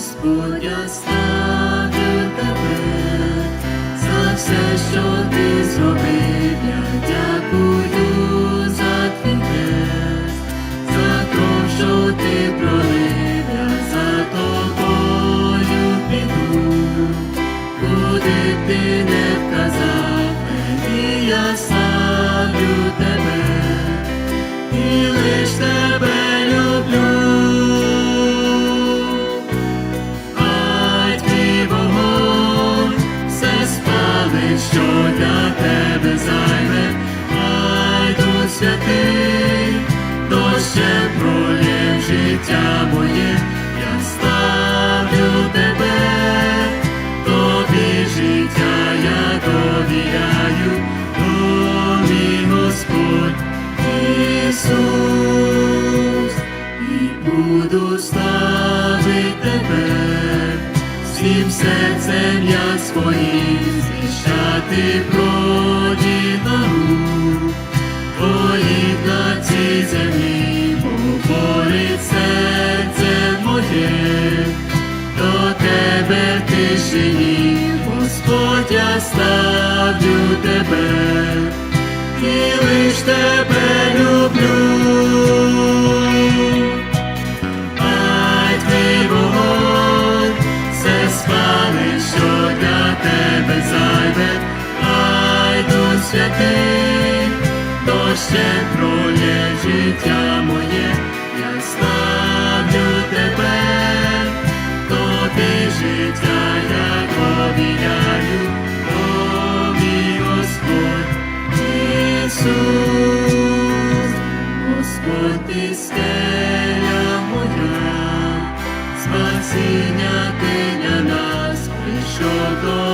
Господь, оставив тебе за все, що ти зробив, дощем життя моє, я ставлю тебе, тобі життя я довіряю, о мій Господь Ісус, і буду ставить тебе, всім серцем я своїм звіщати про дітару, тишині, Господь, я ставлю тебе. І лиш тебе люблю. Хай твій все спалить, що для тебе зайве, хай Дух святий, дощем пролє життя моє, я ставлю спасіння ти для нас, прийшов до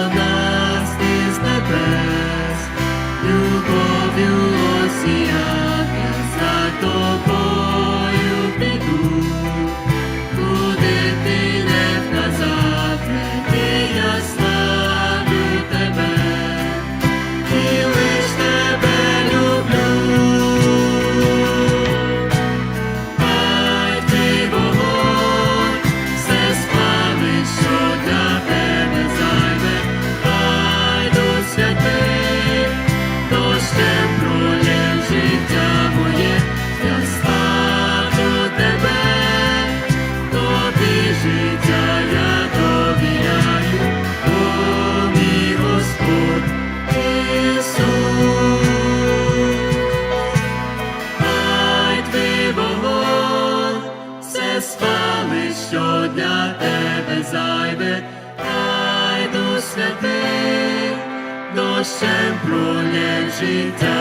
зайве, хай Дух святий, дощем пролє життя